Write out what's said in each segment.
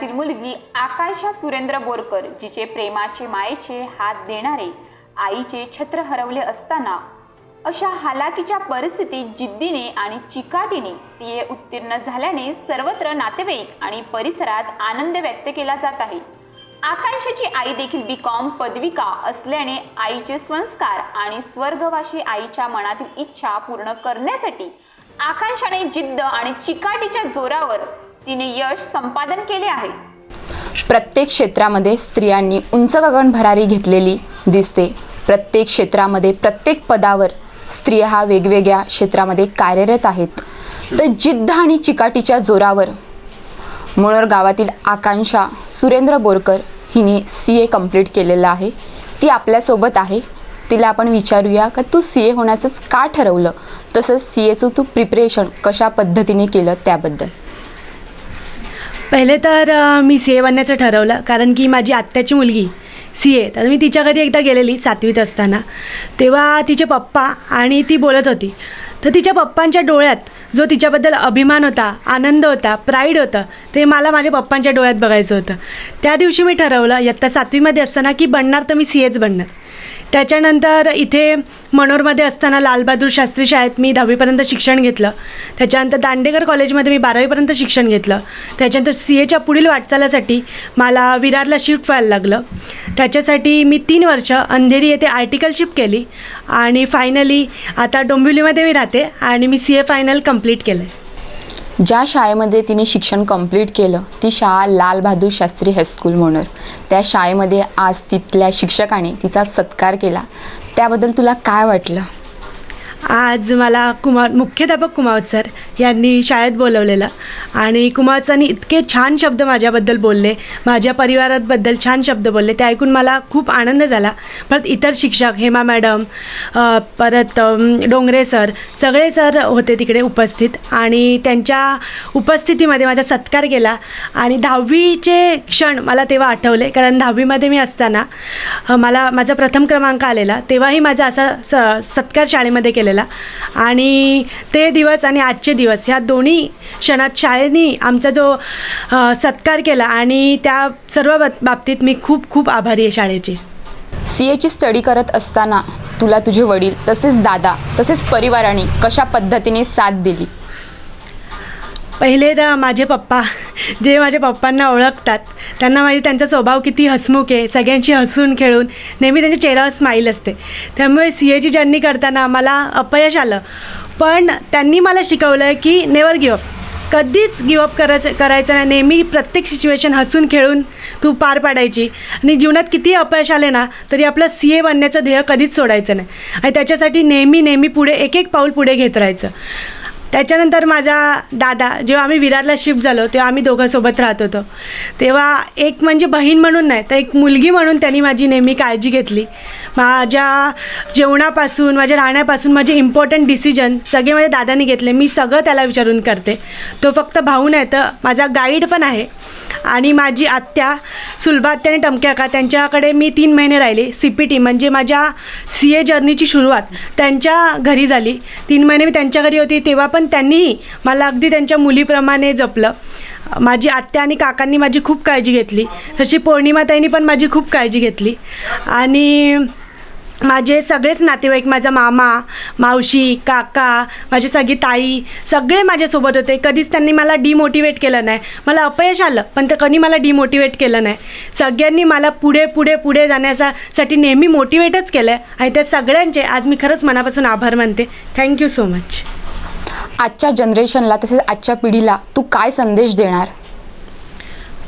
घरातील मुलगी आकांक्षा सुरेंद्र बोरकर जिचे प्रेमाचे मायेचे हात देणारे आईचे छत्र हरवले असताना अशा हालाकीच्या परिस्थितीत जिद्दीने आणि चिकाटीने सी ए उत्तीर्ण झाल्याने सर्वत्र नातेवाईक आणि परिसरात आनंद व्यक्त केला जात आहे. आकांक्षाची आई देखील बी कॉम पदविका असल्याने आईचे संस्कार आणि स्वर्गवासी आईच्या मनातील इच्छा पूर्ण करण्यासाठी आकांक्षाने जिद्द आणि चिकाटीच्या जोरावर तिने यश संपादन केले आहे. प्रत्येक क्षेत्रामध्ये स्त्रियांनी उंच गगन भरारी घेतलेली दिसते. प्रत्येक क्षेत्रामध्ये प्रत्येक पदावर स्त्रिया हा वेगवेगळ्या क्षेत्रामध्ये कार्यरत आहेत. तर जिद्द आणि चिकाटीच्या जोरावर मुळर गावातील आकांक्षा सुरेंद्र बोरकर हिने सी ए कंप्लीट केलेलं आहे. ती आपल्यासोबत आहे. तिला आपण विचारूया का तू सी ए होण्याचंच का ठरवलं? तसंच सी एचं तू प्रिपरेशन कशा पद्धतीने केलं त्याबद्दल? पहिले तर मी सी ए बनण्याचं ठरवलं कारण की माझी आत्याची मुलगी सी ए तर मी तिच्या घरी एकदा गेलेली सातवीत असताना. तेव्हा तिचे पप्पा आणि ती बोलत होती. तर तिच्या पप्पांच्या डोळ्यात जो तिच्याबद्दल अभिमान होता आनंद होता प्राईड होतं ते मला माझ्या पप्पांच्या डोळ्यात बघायचं होतं. त्या दिवशी मी ठरवलं इयत्ता सातवीमध्ये असताना की बनणार तर मी सी एच बनणार. त्याच्यानंतर इथे मनोरमध्ये असताना लालबहादूर शास्त्री शाळेत मी दहावीपर्यंत शिक्षण घेतलं. त्याच्यानंतर दांडेकर कॉलेजमध्ये मी बारावीपर्यंत शिक्षण घेतलं. त्याच्यानंतर सी एच्या पुढील वाटचालासाठी मला विरारला शिफ्ट व्हायला लागलं. त्याच्यासाठी मी तीन वर्ष अंधेरी येथे आर्टिकलशिप केली आणि फायनली आता डोंबिवलीमध्ये मी राहते आणि मी सी ए फायनल कंप्लीट केलं आहे ज्या शाळेमध्ये तिने शिक्षण कंप्लीट केलं ती शाळा लालबहादूर शास्त्री हायस्कूल म्हणून. त्या शाळेमध्ये आज तिथल्या शिक्षकाने तिचा सत्कार केला. त्याबद्दल तुला काय वाटलं? आज मला कुमार मुख्याध्यापक कुमावत सर यांनी शाळेत बोलवलेलं. आणि कुमावत सरांनी इतके छान शब्द माझ्याबद्दल बोलले माझ्या परिवाराबद्दल छान शब्द बोलले ते ऐकून मला खूप आनंद झाला. परत इतर शिक्षक हेमा मॅडम परत डोंगरे सर सगळे सर होते तिकडे उपस्थित आणि त्यांच्या उपस्थितीमध्ये माझा सत्कार केला. आणि दहावीचे क्षण मला तेव्हा आठवले कारण दहावीमध्ये मी असताना मला माझा प्रथम क्रमांक आलेला तेव्हाही माझा असा स सत्कार शाळेमध्ये केला केलेला आणि ते दिवस आणि आजचे दिवस ह्या दोन्ही क्षणात शाळेने आमचा जो सत्कार केला आणि त्या सर्व बाब- बाबतीत मी खूप खूप आभारी आहे शाळेची. सी एची स्टडी करत असताना तुला तुझे वडील तसेच दादा तसेच परिवाराने कशा पद्धतीने साथ दिली? पहिले तर माझे पप्पा जे माझ्या पप्पांना ओळखतात त्यांना माहिती त्यांचा स्वभाव किती हसमुख आहे सगळ्यांशी हसून खेळून नेहमी त्यांच्या चेहऱ्यावर स्माईल असते. त्यामुळे सी एची जर्नी करताना मला अपयश आलं. पण त्यांनी मला शिकवलं की नेवर गिवअप कधीच गिवअप करायचं करायचं नाही. नेहमी प्रत्येक सिच्युएशन हसून खेळून तू पार पाडायची. आणि जीवनात किती अपयश आले ना तरी आपलं सी ए बनण्याचं ध्येय कधीच सोडायचं नाही. आणि त्याच्यासाठी नेहमी नेहमी पुढे एक एक पाऊल पुढे घेत राहायचं. त्याच्यानंतर माझा दादा जेव्हा आम्ही विरारला शिफ्ट झालो तेव्हा आम्ही दोघांसोबत राहत होतो. तेव्हा एक म्हणजे बहीण म्हणून नाही तर एक मुलगी म्हणून त्यांनी माझी नेहमी काळजी घेतली. माझ्या जेवणापासून माझ्या राहण्यापासून माझे इम्पॉर्टंट डिसिजन सगळे माझ्या दादानी घेतले. मी सगळं त्याला विचारून करते. तो फक्त भाऊ नाही तर माझा गाईड पण आहे. आणि माझी आत्या सुलभा आत्या आणि टमक्या का त्यांच्याकडे मी तीन महिने राहिले. सी पी टी म्हणजे माझ्या सी ए जर्नीची सुरुवात. त्यांच्या घरी झाली. तीन महिने मी त्यांच्या घरी होती. तेव्हा पण पण त्यांनीही मला अगदी त्यांच्या मुलीप्रमाणे जपलं. माझी आत्या आणि काकांनी माझी खूप काळजी घेतली. तशी पौर्णिमाताईंनी पण माझी खूप काळजी घेतली. आणि माझे सगळेच नातेवाईक माझा मामा मावशी काका माझी सगळी ताई सगळे माझ्यासोबत होते. कधीच त्यांनी मला डिमोटिवेट केलं नाही. मला अपयश आलं पण ते कधी मला डिमोटिवेट केलं नाही. सगळ्यांनी मला पुढे पुढे पुढे जाण्यासाठी नेहमी मोटिवेटच केलं आहे आणि त्या सगळ्यांचे आज मी खरंच मनापासून आभार मानते. थँक्यू सो मच आजच्या जनरेशनला तसेच आजच्या पिढीला तू काय संदेश देणार?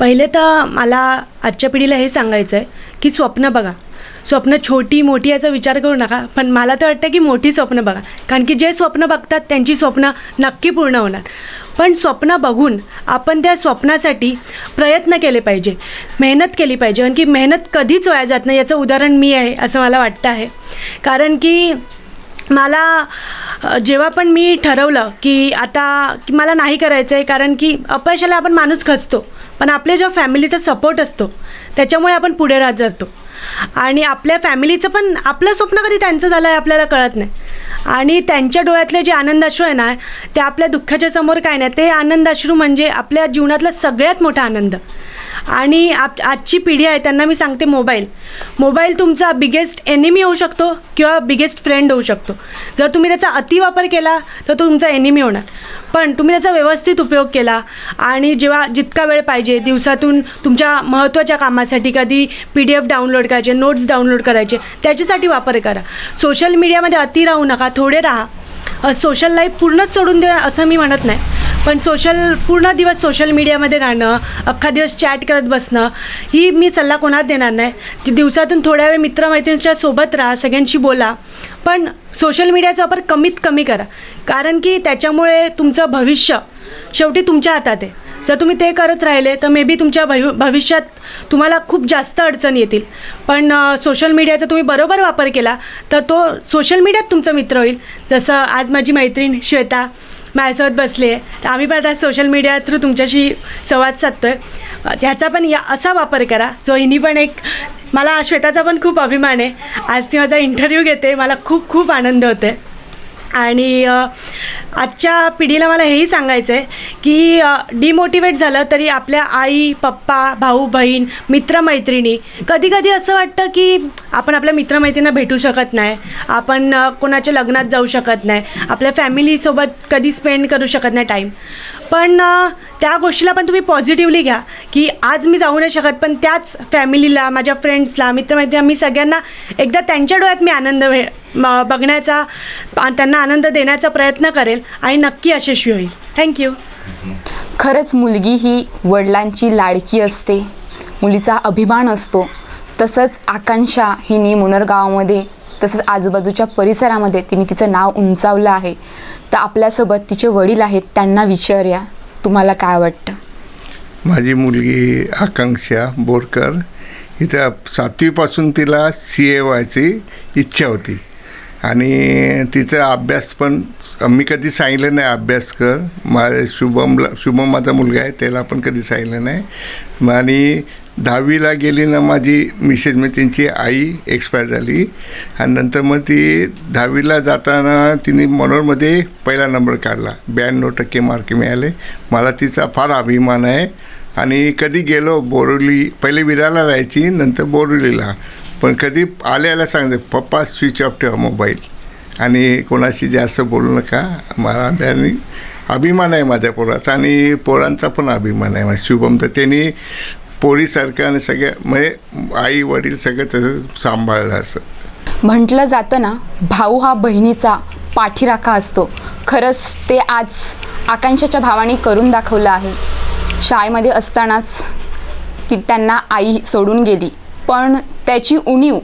पहिले तर मला आजच्या पिढीला हे सांगायचं आहे की स्वप्न बघा. स्वप्न छोटी मोठी याचा विचार करू नका पण मला तर वाटतं की मोठी स्वप्न बघा. कारण की जे स्वप्न बघतात त्यांची स्वप्न नक्की पूर्ण होणार. पण स्वप्न बघून आपण त्या स्वप्नासाठी प्रयत्न केले पाहिजे. मेहनत केली पाहिजे. कारण की मेहनत कधीच वाया जात नाही. याचं उदाहरण मी आहे असं मला वाटतं आहे. कारण की मला जेव्हा पण मी ठरवलं की आता की मला नाही करायचं आहे कारण की अपयशाला आपण माणूस खचतो पण आपल्या जेव्हा फॅमिलीचा सपोर्ट असतो त्याच्यामुळे आपण पुढे राहत जातो. आणि आपल्या फॅमिलीचं पण आपलं स्वप्न कधी त्यांचं झालं आहे आपल्याला कळत नाही. आणि त्यांच्या डोळ्यातले जे आनंदाश्रू आहे ना ते आपल्या दुःखाच्या समोर काय नाही ते आनंदाश्रू म्हणजे आपल्या जीवनातला सगळ्यात मोठा आनंद. आणि आप आजची पिढी आहे त्यांना मी सांगते मोबाईल. मोबाईल तुमचा बिगेस्ट एनिमी होऊ शकतो किंवा बिगेस्ट फ्रेंड होऊ शकतो. जर तुम्ही त्याचा अतिवापर केला तर तो तुमचा एनिमी होणार. पण तुम्ही त्याचा व्यवस्थित उपयोग केला आणि जेव्हा जितका वेळ पाहिजे दिवसातून तुमच्या महत्त्वाच्या कामासाठी कधी पी डी एफ डाउनलोड करायचे नोट्स डाउनलोड करायचे त्याच्यासाठी वापर करा. सोशल मीडियामध्ये अति राहू नका थोडे राहा. सोशल लाईफ पूर्णच सोडून द्या असं मी म्हणत नाही. पण सोशल पूर्ण दिवस सोशल मीडियामध्ये राहणं अख्खा दिवस चॅट करत बसणं ही मी सल्ला कोणाच देणार नाही. जी दिवसातून थोड्या वेळ मित्रमैत्रिणींच्या सोबत राहा सगळ्यांशी बोला. पण सोशल मीडियाचा वापर कमीत कमी करा. कारण की त्याच्यामुळे तुमचं भविष्य शेवटी तुमच्या हातात आहे. जर तुम्ही ते करत राहिले तर मे बी तुमच्या भवि भविष्यात तुम्हाला खूप जास्त अडचण येतील. पण सोशल मीडियाचा तुम्ही बरोबर वापर केला तर तो सोशल मीडियात तुमचा मित्र होईल. जसं आज माझी मैत्रीण श्वेता माझ्यासोबत बसली. आहे तर आम्ही पण आता सोशल मीडिया थ्रू तुमच्याशी संवाद साधतो आहे ह्याचा पण या असा वापर करा जो हिनी पण एक मला श्वेताचा पण खूप अभिमान आहे. आज ती माझा इंटरव्ह्यू घेते मला खूप खूप आनंद होते आणि आजच्या पिढीला मला हेही सांगायचं आहे की डिमोटिवेट झालं तरी आपल्या आई पप्पा भाऊ बहीण मित्रमैत्रिणी कधी कधी असं वाटतं की आपण आपल्या मित्रमैत्रिणींना भेटू शकत नाही. आपण कोणाच्या लग्नात जाऊ शकत नाही. आपल्या फॅमिलीसोबत कधी स्पेंड करू शकत नाही टाईम पण त्या गोष्टीला पण तुम्ही पॉझिटिव्हली घ्या की आज मी जाऊ नाही शकत पण त्याच फॅमिलीला माझ्या फ्रेंड्सला मित्रमैत्रिणी मी सगळ्यांना एकदा त्यांच्या डोळ्यात मी आनंद भे बघण्याचा त्यांना आनंद देण्याचा प्रयत्न करेल आणि नक्की यशस्वी होईल. थँक्यू खरंच मुलगी ही वडिलांची लाडकी असते. मुलीचा अभिमान असतो. तसंच आकांक्षा हिने मुनर गावामध्ये तसंच आजूबाजूच्या परिसरामध्ये तिने तिचं नाव उंचावलं आहे. तर आपल्यासोबत तिचे वडील आहेत त्यांना विचारूया. तुम्हाला काय वाटतं? माझी मुलगी आकांक्षा बोरकर. इथं सातवीपासून तिला सी ए व्हायची इच्छा होती. आणि तिचा अभ्यास पण मी कधी सांगितलं नाही अभ्यास कर. मा शुभमला शुभम माझा मुलगा आहे त्याला पण कधी सांगितलं नाही. आणि दहावीला गेली ना माझी मिसेस मी त्यांची आई एक्सपायर झाली. आणि नंतर मग ती दहावीला जाताना तिने मनोरमध्ये पहिला नंबर काढला. ब्याण्णव टक्के मार्क मिळाले. मला तिचा फार अभिमान आहे. आणि कधी गेलो बोरिवली पहिले विराला राहायची नंतर बोरिवलीला पण कधी आल्याला सांगते पप्पा स्विच ऑफ ठेवा मोबाईल आणि कोणाशी जास्त बोलू नका. मला त्याने अभिमान आहे माझ्या पोराचा आणि पोरांचा पण अभिमान आहे. माझ्या शुभम तर त्यांनी पोरीसारखं आणि सगळ्या म्हणजे आई वडील सगळं तसं सांभाळलं असं. म्हटलं जातं ना भाऊ हा बहिणीचा पाठीराखा असतो. खरंच ते आज आकांक्षाच्या भावाने करून दाखवलं आहे. शाळेमध्ये असतानाच ती त्यांना आई सोडून गेली. पण त्याची उणीव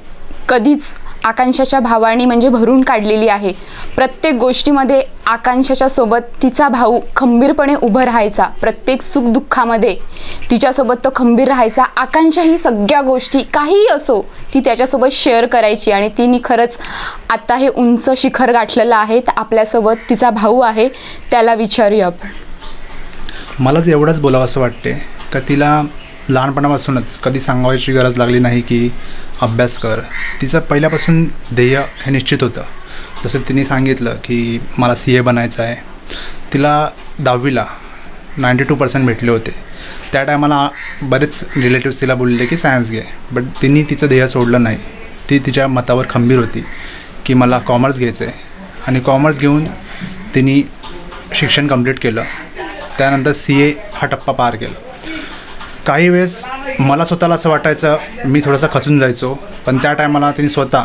कधीच आकांक्षाच्या भावाने म्हणजे भरून काढलेली आहे. प्रत्येक गोष्टीमध्ये आकांक्षाच्या सोबत तिचा भाऊ खंबीरपणे उभं राहायचा प्रत्येक सुखदुःखामध्ये तिच्यासोबत तो खंबीर राहायचा. आकांक्षा ही सगळ्या गोष्टी काहीही असो ती त्याच्यासोबत शेअर करायची आणि तिने खरंच आता हे उंच शिखर गाठलेलं आहे तर आपल्यासोबत तिचा भाऊ आहे त्याला विचारूया आपण. मलाच एवढंच बोलावं असं वाटते का तिला लहानपणापासूनच कधी सांगायची गरज लागली नाही की अभ्यास कर. तिचं पहिल्यापासून ध्येय हे निश्चित होतं. जसं तिने सांगितलं की मला सी ए बनायचं आहे. तिला दहावीला नाईंटी टू पर्सेंट भेटले होते. त्या टायमाला बरेच रिलेटिव्स तिला बोलले की सायन्स घे. बट तिने तिचं ध्येय सोडलं नाही. ती तिच्या मतावर खंबीर होती की मला कॉमर्स घ्यायचं आहे. आणि कॉमर्स घेऊन तिने शिक्षण कंप्लीट केलं. त्यानंतर सी ए हा टप्पा पार केला. काही वेळेस मला स्वतःला असं वाटायचं मी थोडासा खचून जायचो पण त्या टायमाला तिने स्वतः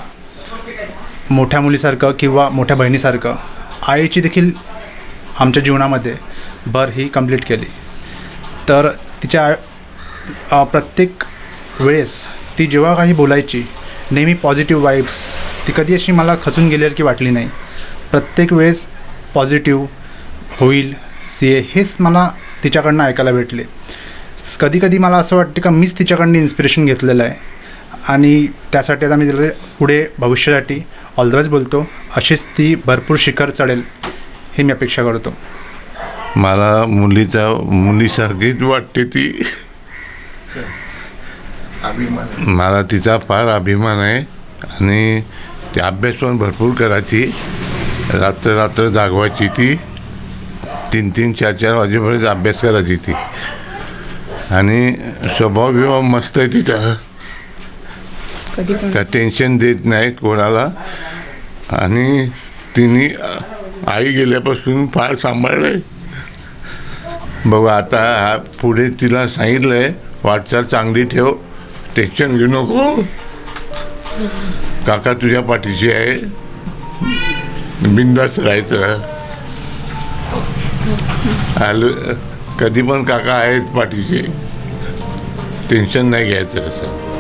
मोठ्या मुलीसारखं किंवा मोठ्या बहिणीसारखं आईची देखील आमच्या जीवनामध्ये भर ही कंप्लीट केली. तर तिच्या प्रत्येक वेळेस ती जेव्हा काही बोलायची नेहमी पॉझिटिव्ह वाईब्स ती कधी अशी मला खचून गेल्यासारखी वाटली नाही. प्रत्येक वेळेस पॉझिटिव्ह होईल सी ए हेच मला तिच्याकडनं ऐकायला भेटले. कधी कधी मला असं वाटतं का मीच तिच्याकडनं इन्स्पिरेशन घेतलेलं आहे. आणि त्यासाठी आता मी तिला पुढे भविष्यासाठी ऑल द बेस्ट बोलतो. अशीच ती भरपूर शिखर चढेल हे मी अपेक्षा करतो. मला मुलीचा मुलीसारखीच वाटते ती. अभिमान. मला तिचा फार अभिमान आहे. आणि ती अभ्यास पण भरपूर करायची. रात्र रात्र जागवायची ती. तीन तीन चार चार वाजेपर्यंत अभ्यास करायची ती. आणि स्वभाव बिभाव मस्त आहे तिचा. का टेन्शन देत नाही कोणाला. आणि तिने आई गेल्यापासून फार सांभाळलं आहे बघू आता हा पुढे तिला सांगितलं आहे वाटचाल चांगली ठेव टेन्शन घेऊ नको. काका तुझ्या पाठीशी आहे. बिंदास राहायचं. आलो. कधी पण काका आहेत पाठीचे टेन्शन नाही घ्यायचं असं